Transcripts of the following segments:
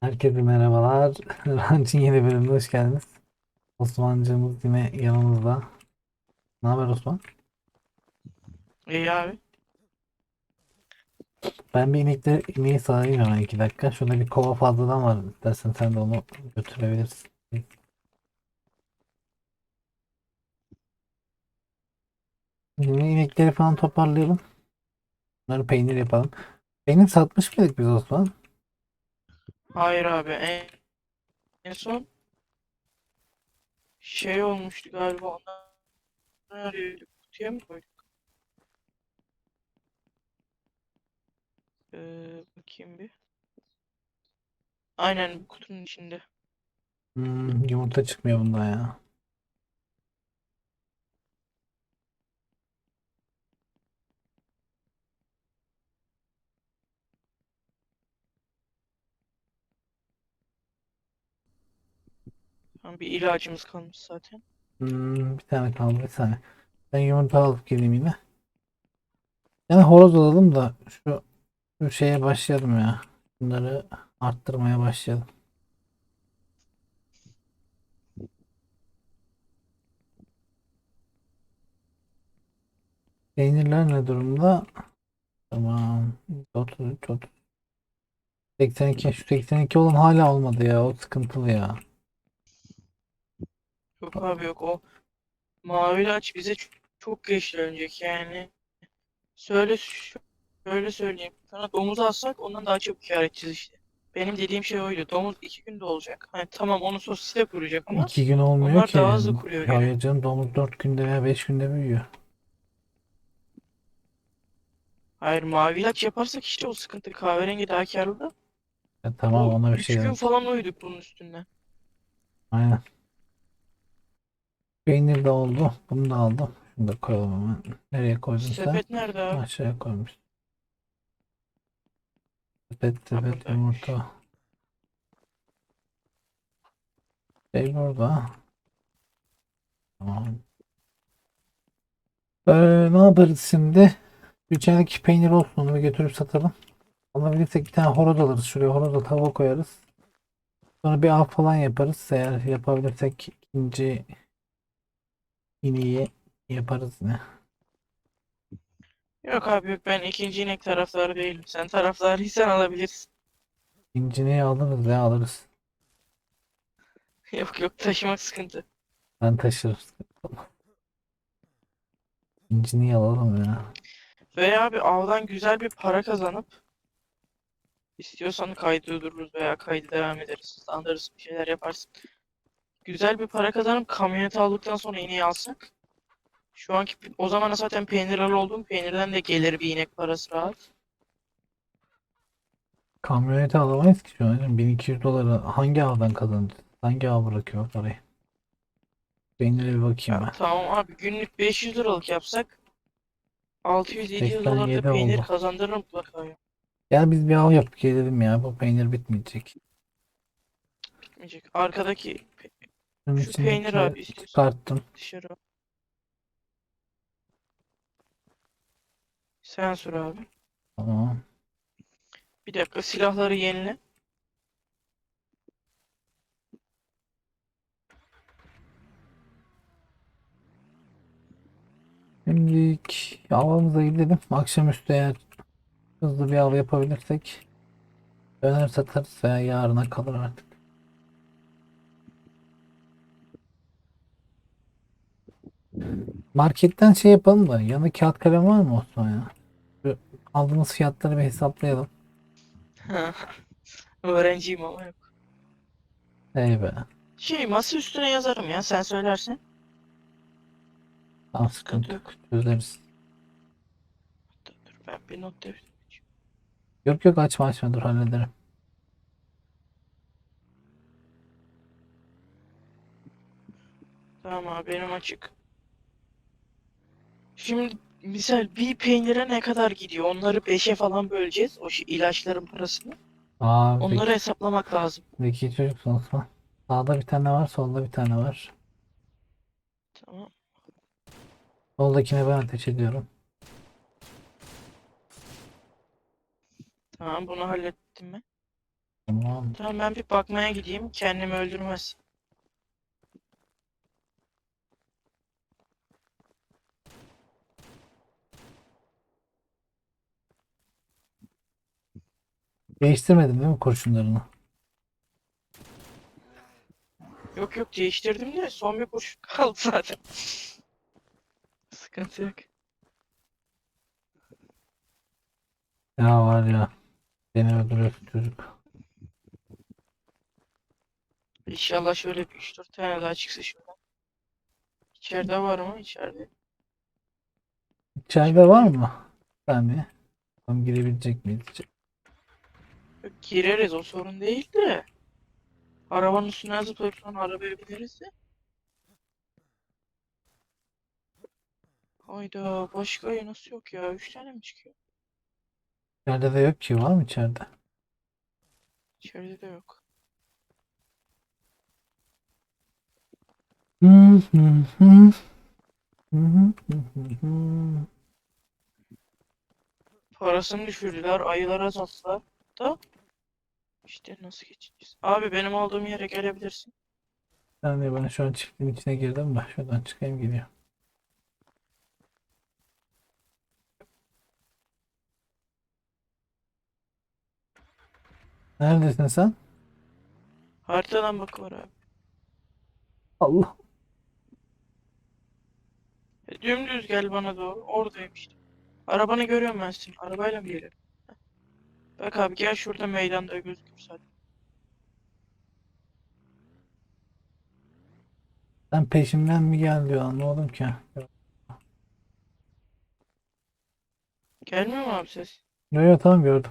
Herkese merhabalar. Ranch'in yeni bölümüne hoş geldiniz. Osman'cığımız yine yanımızda. Ne haber Osman? İyi abi. Ben bir inekleri, ineği sağayım hemen iki dakika. Şurada bir kova fazladan var. İstersen sen de onu götürebilirsin. Şimdi inekleri falan toparlayalım. Bunları peynir yapalım. Peynir satmış mıydık biz Osman? Hayır abi. En, en son şey olmuştu galiba. Onları arıyorduk. Kutuya mı koyduk? Ee, bakayım bir. Aynen bu kutunun içinde. Hmm, yumurta çıkmıyor bundan ya. Tamam, bir ilacımız kalmış zaten. Hmm, bir tane kaldı bir saniye. Ben yumurta alıp geleyim yine. Yani horoz alalım da şu, şu şeye başlayalım ya. Bunları arttırmaya başlayalım. Peynirler ne durumda? Tamam. 33, 30. 82. Şu 82 olan hala olmadı ya. O sıkıntılı ya. Yok abi yok o mavi ilaç bize çok, çok geç dönecek yani. Söyle şöyle söyleyeyim. Sana domuz alsak ondan daha çabuk kâr edeceğiz işte. Benim dediğim şey oydu. Domuz iki günde olacak. Hani tamam onu sosisle kuracak ama 2 gün olmuyor onlar ki. daha hızlı kuruyor gene. Hayır canım domuz 4 günde veya 5 günde büyüyor. Hayır mavi ilaç yaparsak işte o sıkıntı kahverengi daha kârlı da. Ya tamam Bu ona bir üç şey gün demem. falan uyuduk bunun üstünden. Aynen. Peynir de oldu. Bunu da aldım. Şunu da koyalım hemen. Nereye koydun sen? Sepet nerede abi? Aşağıya koymuş. Sepet sepet yumurta. Şey burada. Tamam. Ee, ne yaparız şimdi? Üçenek peynir olsun onu götürüp satalım. Alabilirsek bir tane horoz alırız. Şuraya horoz tava koyarız. Sonra bir av falan yaparız. Eğer yapabilirsek ikinci ineği yaparız ne? Yok abi yok ben ikinci inek taraftarı değilim. Sen taraftarıysan alabilirsin. İkinci ineği alırız ya alırız. Yok yok taşımak sıkıntı. Ben taşırım. İkinci ineği alalım ya. Veya abi avdan güzel bir para kazanıp istiyorsan kaydı dururuz veya kaydı devam ederiz. Hızlandırırız bir şeyler yaparsın. Güzel bir para kazanıp kamyoneti aldıktan sonra ineği alsak. Şu anki o zamana zaten peynirler olduğum peynirden de gelir bir inek parası rahat. Kamyoneti alamayız ki şu an. 1200 doları hangi avdan kazanacağız? Hangi av bırakıyor parayı? Peynire bir bakayım Ya ben. tamam abi günlük 500 liralık yapsak 600-700 dolar 87 da peynir oldu. kazandırır mutlaka ya. Gel biz bir av yapıp gelelim ya. Bu peynir bitmeyecek. Bitmeyecek. Arkadaki pe- Şu peynir abi istiyorsan. çıkarttım. dışarı. Sen sür abi. Tamam. Bir dakika silahları yenile. Şimdilik avımıza gidelim. Akşamüstü eğer hızlı bir av yapabilirsek döner satarız veya yarına kalır artık. Marketten şey yapalım da yanında kağıt kalem var mı Osman ya? Şu aldığımız fiyatları bir hesaplayalım. Öğrenciyim ama yok. Ey be. Şey masa üstüne yazarım ya sen söylersen. Tamam Sıkıntı sıkıntı yok. çözeriz. Dur, dur, ben bir not defterim. Yok yok açma açma dur hallederim. Tamam abi benim açık. Şimdi misal bir peynire ne kadar gidiyor? Onları 5'e falan böleceğiz. O şey, ilaçların parasını. Aa Onları zeki, hesaplamak lazım. zeki çocuksun Osman. Sağda bir tane var solda bir tane var. Tamam. Soldakine ben ateş ediyorum. Tamam bunu hallettim ben. Tamam. Tamam. Tamam ben bir bakmaya gideyim. Kendimi öldürmez. Değiştirmedin değil mi kurşunlarını? Yok yok değiştirdim de son bir kurşun kaldı zaten. Sıkıntı yok. Ya var ya. Beni öldürüyorsun çocuk. İnşallah şöyle bir 3-4 tane daha çıksa şuradan. İçeride var mı? İçeride. İçeride var mı? Bir saniye. Tam girebilecek miyiz? Gireriz o sorun değil de. Arabanın üstüne zıplayıp sonra arabaya bineriz de. Hayda başka ayı nasıl yok ya? 3 tane mi çıkıyor? İçeride de yok ki. Var mı içeride? İçeride de yok. Parasını düşürdüler, ayılar azalttılar da işte nasıl geçeceğiz? Abi benim olduğum yere gelebilirsin. Bir saniye ben şu an çiftliğin içine girdim de şuradan çıkayım geliyor. Neredesin sen? Haritadan bak var abi. Allah. E, dümdüz gel bana doğru. Oradayım işte. Arabanı görüyorum ben senin. Arabayla mı geliyorum? Bak abi gel şurada meydanda gözükür zaten. Sen peşimden mi gel diyor anlamadım ki. Gelmiyor mu abi ses? Yo yo tamam gördüm.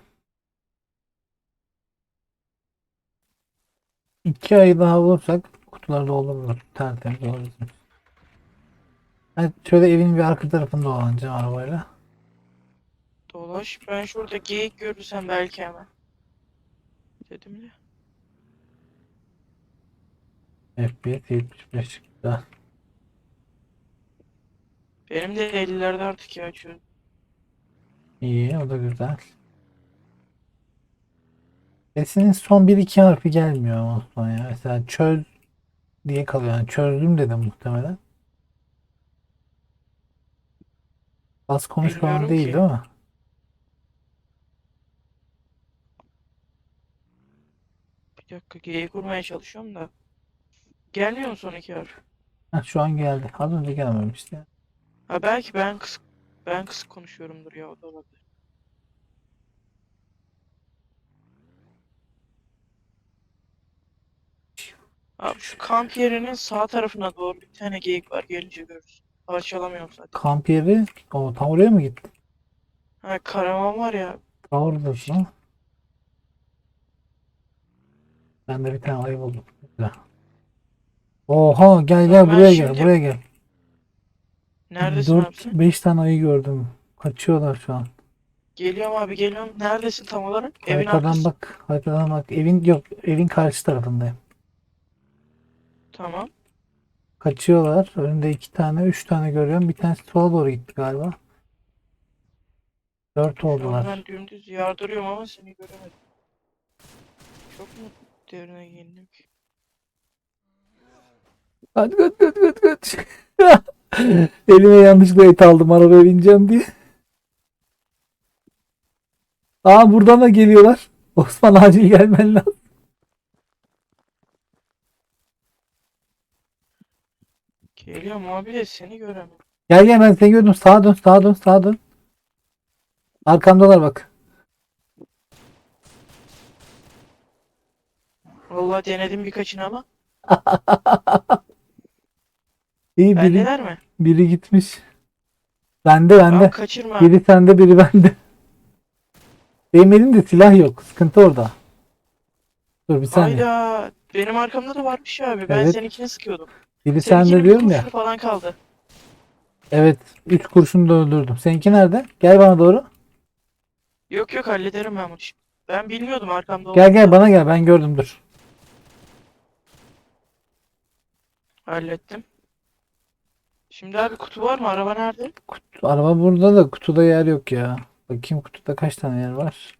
İki ay daha bulursak kutular doldurulur. Tertemiz olur bizim. Ben şöyle evin bir arka tarafında dolanacağım arabayla. Dolaş. Ben şurada geyik görürsem belki hemen. Dedim de. FPS 75 güzel. Benim de 50'lerde artık ya açıyorum. İyi o da güzel. Sesinin son 1-2 harfi gelmiyor ama son ya. Mesela çöz diye kalıyor. Yani çözdüm dedim muhtemelen. Bas konuş falan Bilmiyorum değil ki. değil mi? Bir dakika geyik kurmaya çalışıyorum da. Gelmiyor mu son iki harf? Heh, şu an geldi. Az önce gelmemişti. Ha belki ben kısık ben kısık konuşuyorumdur ya o da olabilir. Abi şu kamp yerinin sağ tarafına doğru bir tane geyik var gelince görürsün. Parçalamıyorum zaten. Kamp yeri o tam oraya mı gitti? Ha karavan var ya. Ta oradasın ha. Ben de bir tane ayı buldum. Güzel. Oha gel gel Ben buraya gel şimdi- buraya gel. Neredesin abi sen? 4-5 tane ayı gördüm. Kaçıyorlar şu an. Geliyorum abi geliyorum. Neredesin tam olarak? Evin Haritadan arkası. bak. Haritadan bak. Evin yok. Evin karşı tarafındayım. Tamam. Kaçıyorlar. Önünde iki tane, üç tane görüyorum. Bir tanesi sola doğru gitti galiba. Dört Şu an oldular. ben dümdüz yardırıyorum ama seni göremedim. Çok mu derine giyindim ki? Kaç kaç kaç kaç. Elime yanlışlıkla et aldım arabaya bineceğim diye. Aa buradan da geliyorlar. Osman acil gelmen lazım. Geliyorum abi de seni göremedim. Gel gel ben seni gördüm. Sağa dön sağa dön sağa dön. Arkamdalar bak. Vallahi denedim birkaçını ama. İyi biri, Bendeler mi? biri gitmiş. Bende bende. Abi kaçırma. Biri sende biri bende. Benim elimde silah yok. Sıkıntı orada. Dur bir saniye. Hayda. Benim arkamda da varmış ya abi. Ben Evet. seninkini sıkıyordum. Biri Seninkinin sende bir diyorum ya. kurşunu falan kaldı. Evet. 3 kurşunu da öldürdüm. Seninki nerede? Gel bana doğru. Yok yok hallederim ben bunu şimdi. Ben bilmiyordum arkamda Gel gel olduğunu. bana gel. Ben gördüm dur. Hallettim. Şimdi abi kutu var mı? Araba nerede? Kutu, araba burada da kutuda yer yok ya. Bakayım kutuda kaç tane yer var.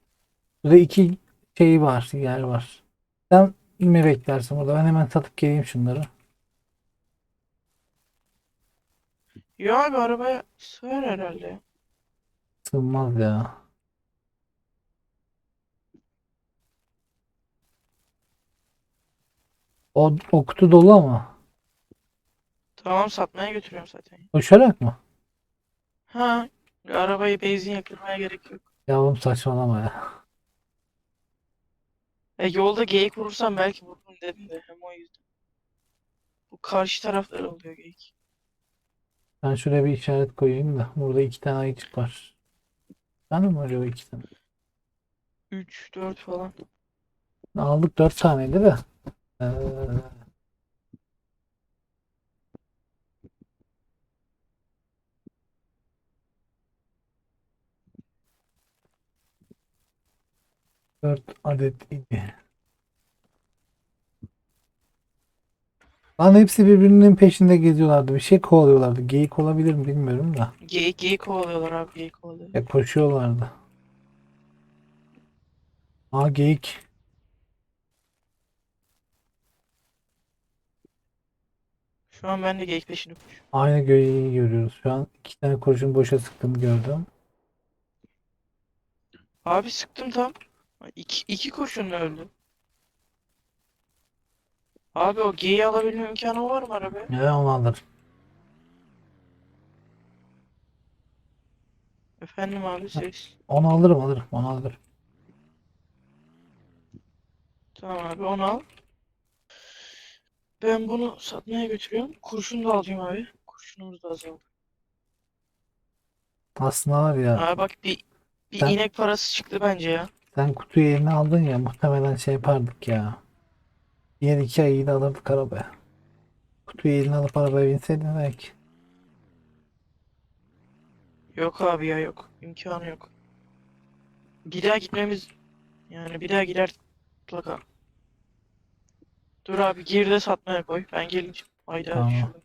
Burada iki şey var. Yer var. Sen mi beklersin burada? Ben hemen satıp geleyim şunları. Yo abi arabaya sığar herhalde. Sığmaz ya. O, o kutu dolu ama. Tamam satmaya götürüyorum zaten. Koşarak mı? Ha, arabayı benzin yakılmaya gerek yok. Yavrum saçmalama ya. E, yolda geyik vurursam belki vururum dedim de hem o yüzden. Bu karşı tarafları oluyor geyik. Ben şuraya bir işaret koyayım da. Burada iki tane ayıcık var. Mi öyle o iki tane? 3, 4 falan. Aldık dört taneydi de. Ee, dört adet idi. Lan hepsi birbirinin peşinde geziyorlardı. Bir şey kovalıyorlardı. Geyik olabilir mi bilmiyorum da. Geyik geyik kovalıyorlar abi geyik kovalıyor. Ya koşuyorlardı. Aa geyik. Şu an ben de geyik peşinde koşuyorum. Aynı geyiği görüyoruz. Şu an iki tane kurşun boşa sıktığımı gördüm. Abi sıktım tam. İki, iki kurşunla öldü. Abi o geyiği alabilme imkanı var mı arabaya? Ya onu alır. Efendim abi ses. Onu alırım alırım. Onu alırım. Tamam abi onu al. Ben bunu satmaya götürüyorum. Kurşun da alacağım abi. Kurşunumuz da azaldı. Aslında var ya Abi bak bir bir Sen- inek parası çıktı bence ya. Sen kutuyu eline aldın ya muhtemelen şey yapardık ya. Diğer iki ayıyı da alırdık arabaya. Kutuyu eline alıp arabaya binseydin belki. Yok abi ya yok. İmkanı yok. Bir daha gitmemiz yani bir daha gider mutlaka. Dur abi gir de satmaya koy. Ben gelince. Hayda Tamam. düşürdüm.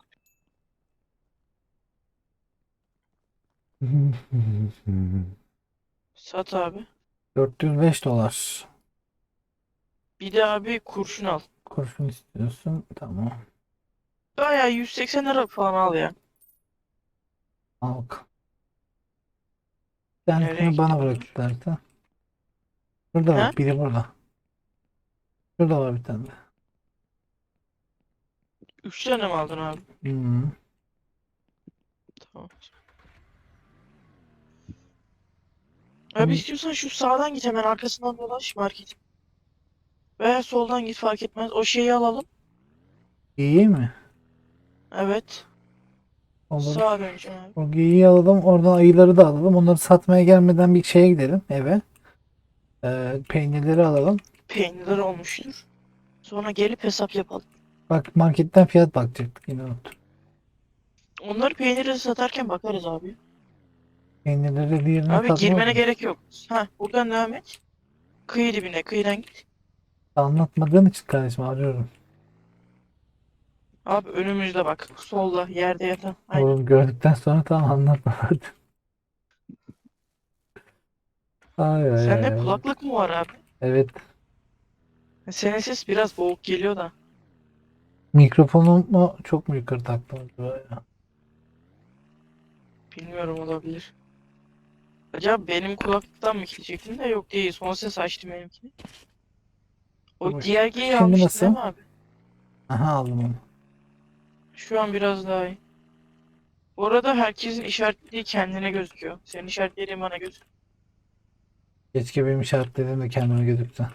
Sat abi. 405 dolar. Bir de abi kurşun al. Kurşun istiyorsun. Tamam. Bayağı 180 lira falan al ya. Al. Tanesini Nereye bana gitti bırak istersen. Şurada Ha? bak biri burada. Şurada var bir tane. 3 tane mi aldın abi? Hmm. Tamam. Abi Hmm. istiyorsan şu sağdan git hemen arkasından dolaş market. Veya soldan git fark etmez. O şeyi alalım. İyi mi? Evet. Olur. Sağa döneceğim abi. O geyiği alalım. Oradan ayıları da alalım. Onları satmaya gelmeden bir şeye gidelim eve. Ee, peynirleri alalım. Peynirler olmuştur. Sonra gelip hesap yapalım. Bak marketten fiyat bakacaktık yine unuttum. Onları peyniri satarken bakarız abi. Peynirleri diğerine Abi girmene gerek yok. Ha buradan devam et. Kıyı dibine kıyıdan git. Anlatmadığın için kardeşim arıyorum. Abi önümüzde bak. Solda yerde yatan. Aynen. Oğlum gördükten sonra tamam anlatma hadi. Ay ay Sende ay. kulaklık mı var abi? Evet. Senin ses biraz boğuk geliyor da. Mikrofonumu çok mu yukarı taktım acaba ya? Bilmiyorum olabilir. Acaba benim kulaklıktan mı kitleyecektim de yok değil. Son ses açtım benimkini. O Dur diğer geyi almıştın nasıl? değil mi abi? Aha aldım onu. Şu an biraz daha iyi. Bu arada herkesin işaretlediği kendine gözüküyor. Senin işaretlediğin bana gözüküyor. Keşke benim işaretlerim de kendime gözükse.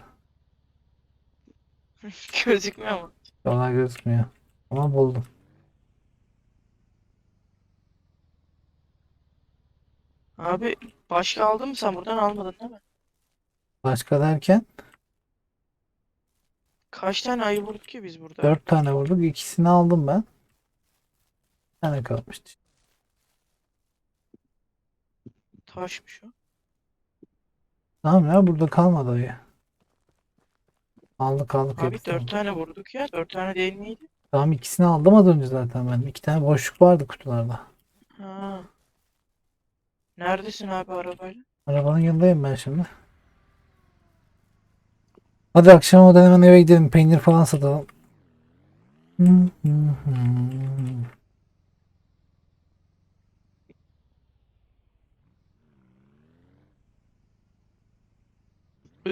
Gözükmüyor mu? Ona gözükmüyor. Ama buldum. Abi başka aldın mı sen buradan almadın değil mi? Başka derken Kaç tane ayı vurduk ki biz burada? dört tane vurduk. İkisini aldım ben. Bir tane kalmıştı. Taşmış o. Tamam ya burada kalmadı ayı. Aldık aldık Abi hepsini. dört tane vurduk ya. Dört tane değil miydi? Tamam ikisini aldım az önce zaten ben. İki tane boşluk vardı kutularda. Neredesin abi arabayla? Arabanın yanındayım ben şimdi. Hadi akşam olmadan hemen eve gidelim. Peynir falan satalım.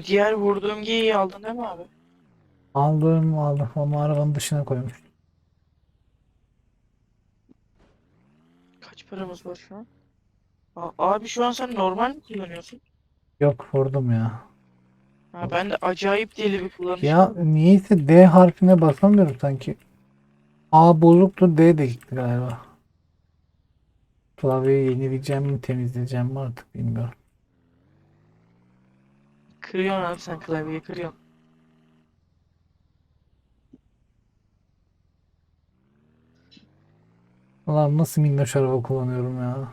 Diğer vurduğum geyiği aldın değil mi abi? Aldım aldım. Onu arabanın dışına koymuş. Kaç paramız var şu an? A- abi şu an sen normal mi kullanıyorsun? Yok vurdum ya. Ha, ben de acayip deli bir kullanışım. Ya niyeyse D harfine basamıyorum sanki. A bozuktu D de gitti galiba. Klavyeyi yenileyeceğim mi temizleyeceğim mi artık bilmiyorum. Kırıyorsun abi sen klavyeyi kırıyorsun. Ulan nasıl minnoş araba kullanıyorum ya.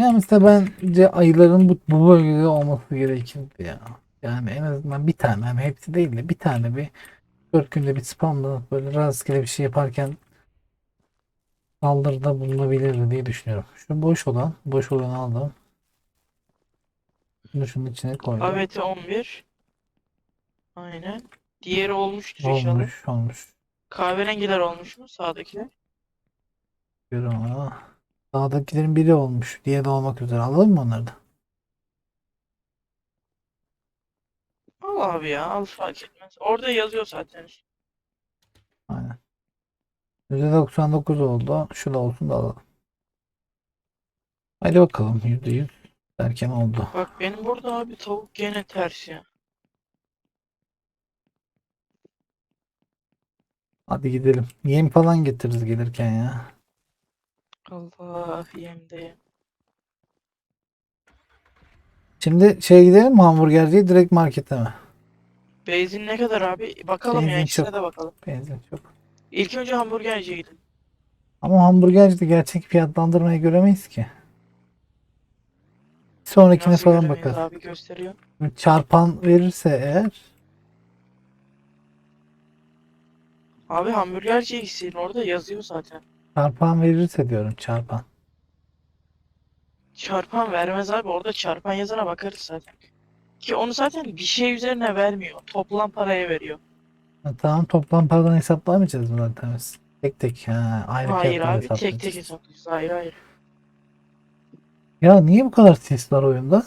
Ya mesela bence ayıların bu, bu bölgede olması gerekirdi ya. Yani en azından bir tane hani hepsi değil de bir tane bir dört günde bir spamla böyle rastgele bir şey yaparken saldırıda bulunabilirdi diye düşünüyorum. Şu boş olan, boş olanı aldım. Bunu şunun içine koydum. Aveti 11. Aynen. Diğeri olmuştur inşallah. Olmuş, olmuş. Kahverengiler olmuş mu sağdakiler? Görüyorum ama. Sağdakilerin biri olmuş. Diğeri de olmak üzere. Alalım mı onları da? Al abi ya al fark etmez. Orada yazıyor zaten. Aynen. %99 oldu. Şu da olsun da alalım. Hadi bakalım %100 derken oldu. Bak benim burada abi tavuk gene ters ya. Hadi gidelim. Yem falan getiririz gelirken ya. Allah yemde. Şimdi şey gidelim mi hamburgerciye direkt markete mi? Benzin ne kadar abi? Bakalım ya Benzin ikisine çok. de bakalım. Benzin çok. İlk önce hamburgerciye gidelim. Ama hamburgercide gerçek fiyatlandırmayı göremeyiz ki. Sonrakine Nasıl falan göremeyiz bakarız. abi gösteriyor. Çarpan verirse eğer Abi hamburgerciye gitsin orada yazıyor zaten. Çarpan verirse diyorum çarpan. Çarpan vermez abi orada çarpan yazana bakarız zaten. Ki onu zaten bir şey üzerine vermiyor. Toplam paraya veriyor. Ha, tamam toplam paradan hesaplamayacağız mı zaten biz? Tek tek ha, ayrı Hayır abi tek tek hesaplayacağız. Hayır hayır. Ya niye bu kadar ses var oyunda?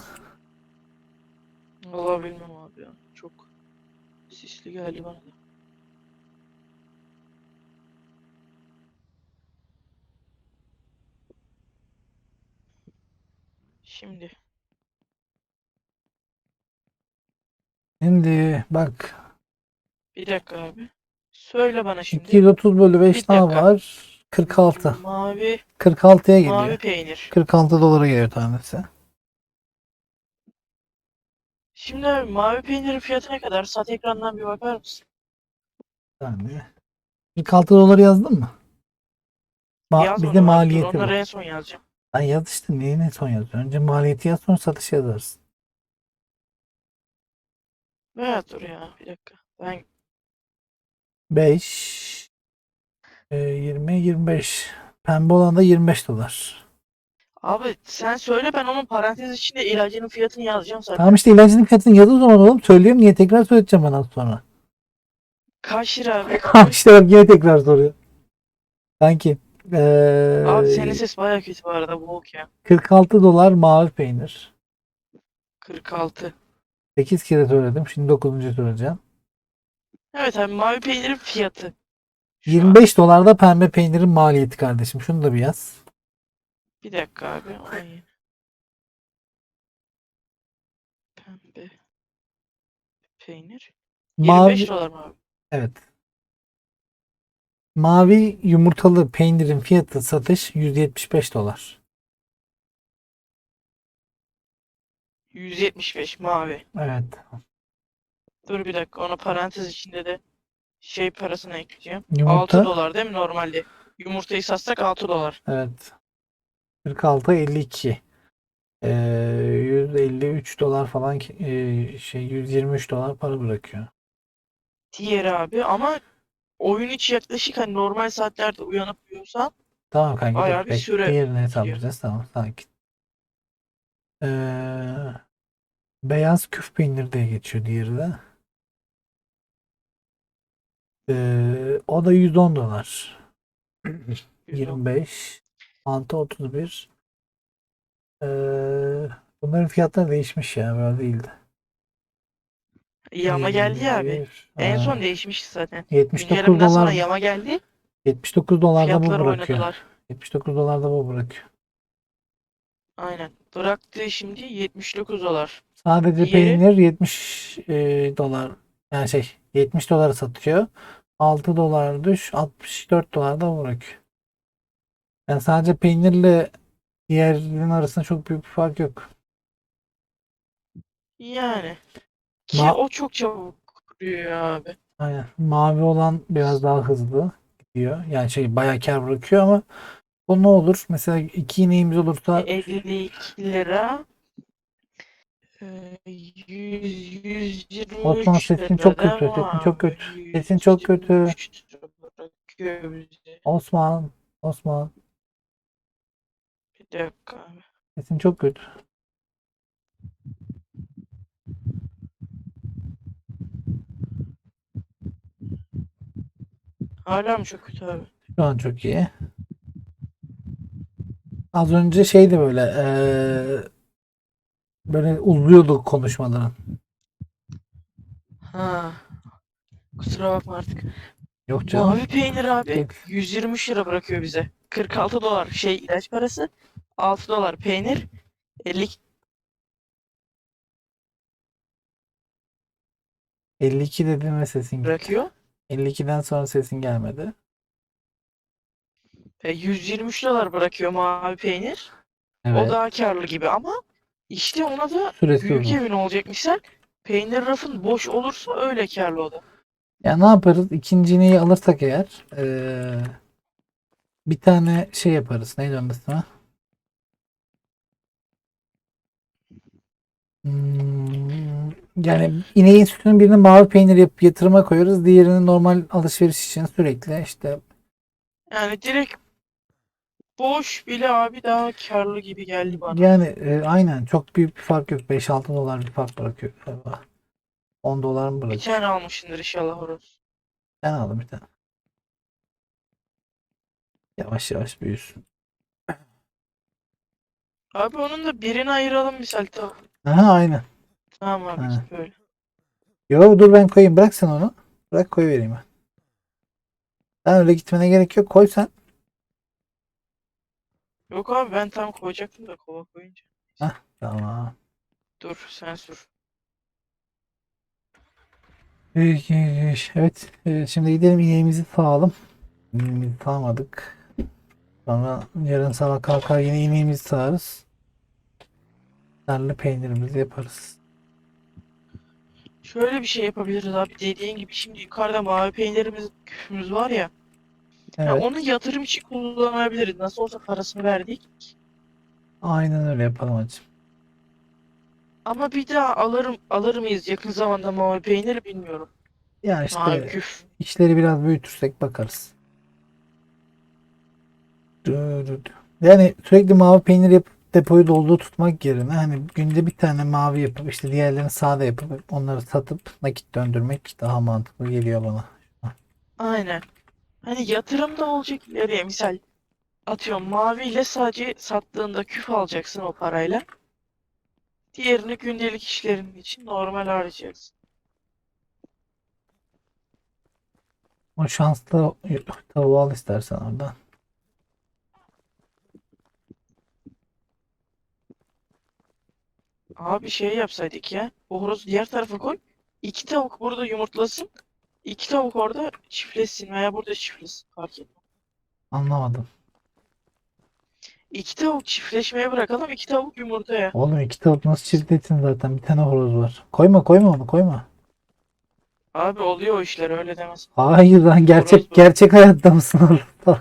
Vallahi bilmem abi ya. Çok sisli geldi bana da. Şimdi Şimdi bak bir dakika abi. Söyle bana şimdi. 230 bölü 5 Bir daha dakika. var. 46. Mavi 46'ya mavi geliyor. peynir. 46 dolara geliyor tanesi. Şimdi abi mavi peynirin fiyatı ne kadar? Sat ekrandan bir bakar mısın? Yani 46 doları yazdın mı? Ma Yaz bir onu de abi, maliyeti Onları var. en son yazacağım. Ben yaz işte neyi ne son yazıyorsun? Önce maliyeti yaz sonra satış yazarsın. Veya dur ya bir dakika. Ben 5 e, 20 25 pembe olan da 25 dolar. abi sen söyle ben onun parantez içinde ilacının fiyatını yazacağım zaten. Tamam işte ilacının fiyatını yaz o zaman oğlum. Söyleyeyim niye tekrar söyleyeceğim ben az sonra. Kaç lira? Tamam işte bak yine tekrar soruyor. Sanki eee, Abi senin ses baya kötü bu arada boğuk ya. 46 dolar mavi peynir. 46. 8 kere söyledim. Şimdi 9. söyleyeceğim. Evet abi mavi peynirin fiyatı. Şu an. 25 dolar da pembe peynirin maliyeti kardeşim. Şunu da bir yaz. Bir dakika abi. Ay. Pembe. Peynir. 25 Mavi dolar mı abi? evet. Mavi yumurtalı peynirin fiyatı satış 175 dolar. 175 mavi. Evet. Dur bir dakika ona parantez içinde de şey parasını ekleyeceğim. Yumurta 6 dolar değil mi normalde? Yumurtayı satsak 6 dolar. evet. 46 52. Ee, 153 dolar falan ee, şey 123 dolar para bırakıyor. Diğeri abi ama oyun içi yaklaşık hani normal saatlerde uyanıp uyuyorsan Tamam kanka Bayağı dur bir süre Diğerini hesaplayacağız. Tamam sakin. Ee, Beyaz küf peynir diye geçiyor diğeri de. Ee, o da 110 dolar. 25. Mantı 31. Ee, bunların fiyatları değişmiş ya böyle değildi. Yama geldi ya abi. 21, En son değişmişti zaten. 79 Güncellemeden sonra dolar yama geldi. 79 dolarda bu Fiyatları bırakıyor. oynadılar. 79 dolarda bu bırakıyor. Aynen. Bıraktı şimdi 79 dolar. Sadece Diğeri- peynir 70 e, dolar. Yani şey 70 dolara satıyor. 6 dolar düş 64 dolar da bırakıyor. Yani sadece peynirle diğerinin arasında çok büyük bir fark yok. Yani. Ki Ma- o çok çabuk kuruyor abi. Aynen. Mavi olan biraz daha hızlı gidiyor. Yani şey bayağı kar bırakıyor ama bu ne olur? Mesela iki ineğimiz olursa 52 lira. Ee, 100, 123 Osman sesin çok lira kötü, sesin çok kötü. Sesin çok kötü. 123 lira bırakıyor bize. Osman, Osman Bir dakika sesin çok kötü. Hala mı çok kötü abi? Şu an çok iyi. Az önce şeydi böyle eee, böyle uzuyordu konuşmaların. Ha. Kusura bakma artık. Yok canım. Mavi peynir abi Değil. 123 lira bırakıyor bize. 46 dolar şey ilaç parası. 6 dolar peynir. 50 52 dedim ve sesin gitti. bırakıyor. 52'den sonra sesin gelmedi. E, 123 dolar bırakıyor mavi peynir. Evet. O daha karlı gibi ama işte ona da Süresi büyük uzun. evin olacak misal. Peynir rafın boş olursa öyle karlı o da. Ya ne yaparız? İkinci alırsak eğer eee, bir tane şey yaparız. Neydi onun ismi? Hmm, yani ineğin sütünün birini mavi peynir yapıp yatırıma koyarız. Diğerini normal alışveriş için sürekli işte Yani direkt boş bile abi daha karlı gibi geldi bana. yani e, aynen çok büyük bir fark yok. 5-6 dolar bir fark bırakıyor galiba. 10 dolar mı Bir bırakıyor? tane almışsındır inşallah horoz. Ben aldım bir tane. Yavaş yavaş büyüsün. Abi onun da birini ayıralım misal tamam. Aha aynen. Tamam abi Ha. git böyle. Yo dur ben koyayım. Bırak sen onu. Bırak koy vereyim ben. Sen öyle gitmene gerek yok. Koy sen. Yok abi ben tam koyacaktım da kova koyunca. Tamam. Dur sen sür. Evet. e, Şimdi gidelim ineğimizi sağalım. İneğimizi sağmadık. Sonra yarın sabah kalkar yine ineğimizi sağarız. Sarılı peynirimizi yaparız. Şöyle bir şey yapabiliriz abi dediğin gibi şimdi yukarıda mavi peynirimiz küfümüz var ya. Ya Evet. onu yatırım için kullanabiliriz. Nasıl olsa parasını verdik. Aynen öyle yapalım hacım. Ama bir daha alırım alır mıyız yakın zamanda mavi peynir bilmiyorum. Ya Mavi işte küf. işleri biraz büyütürsek bakarız. Yani sürekli mavi peynir yapıp depoyu doldu tutmak yerine hani günde bir tane mavi yapıp işte diğerlerini sade yapıp onları satıp nakit döndürmek daha mantıklı geliyor bana. Aynen. Hani yatırım da olacak ileriye misal. Atıyorum maviyle sadece sattığında küf alacaksın o parayla. Diğerini gündelik işlerin için normal harcayacaksın. O şanslı tavuğu al istersen oradan. Abi şey yapsaydık ya. O horozu diğer tarafa koy. İki tavuk burada yumurtlasın. İki tavuk orada çiftleşsin veya burada çiftleşsin. Fark etmez. Anlamadım. İki tavuk çiftleşmeye bırakalım. iki tavuk yumurtaya. Oğlum iki tavuk nasıl çiftleşsin zaten bir tane horoz var. Koyma koyma onu koyma. Abi oluyor o işler öyle demez. Hayır lan gerçek Horoz bu. gerçek hayatta mısın oğlum?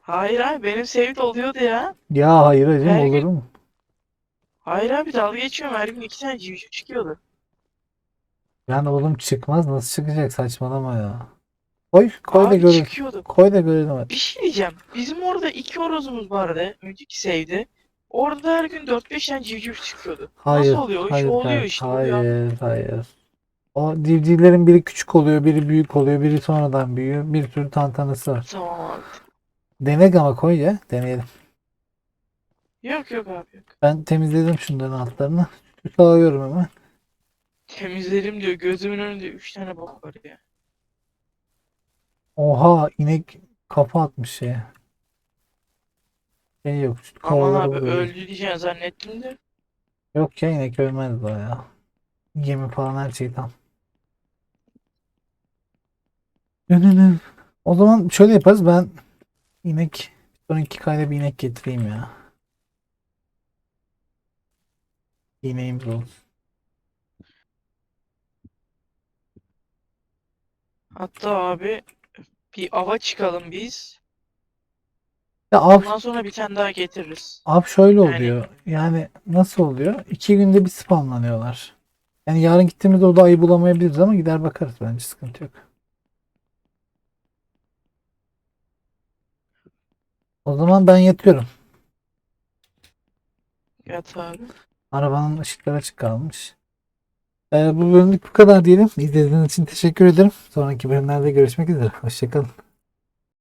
Hayır abi benim sevdi oluyordu ya. Ya hayır hacım Her olur gün- mu? Hayır abi dalga geçiyorum. Her gün iki tane civciv çıkıyordu. Yani oğlum çıkmaz nasıl çıkacak saçmalama ya. Koy koy da Abi görelim. çıkıyordu. Koy da görelim hadi. Bir şey diyeceğim. Bizim orada iki horozumuz vardı. Önceki sevdi. Orada her gün 4-5 tane civciv çıkıyordu. Hayır, Nasıl oluyor? hayır, oluyor hayır, işte. oluyor. hayır, hayır. O civcivlerin biri küçük oluyor, biri büyük oluyor, biri sonradan büyüyor. Bir sürü tantanası var. Tamam abi. Denek ama koy ya, deneyelim. Yok yok abi yok. Ben temizledim şunların altlarını. Sütü alıyorum hemen. Temizlerim diyor. Gözümün önünde 3 tane bok var ya. Oha, inek kafa atmış şeye. Şey yok, süt Aman kovaları abi vuruyor. öldü diyeceğini zannettim de. Yok ya inek ölmez ya. Yemi falan her şey tam. Dönünün. O zaman şöyle yaparız ben inek son iki kayda bir inek getireyim ya. İneğimiz olsun. Hatta abi bir ava çıkalım biz. Ya av, Ondan sonra bir tane daha getiririz. av şöyle Yani- oluyor. Yani nasıl oluyor? İki günde bir spamlanıyorlar. Yani yarın gittiğimizde o da ayı bulamayabiliriz ama gider bakarız bence sıkıntı yok. O zaman ben yatıyorum. Yat abi. Arabanın ışıkları açık kalmış. Ee, bu bölümlük bu kadar diyelim. İzlediğiniz için teşekkür ederim. Sonraki bölümlerde görüşmek üzere. Hoşçakalın.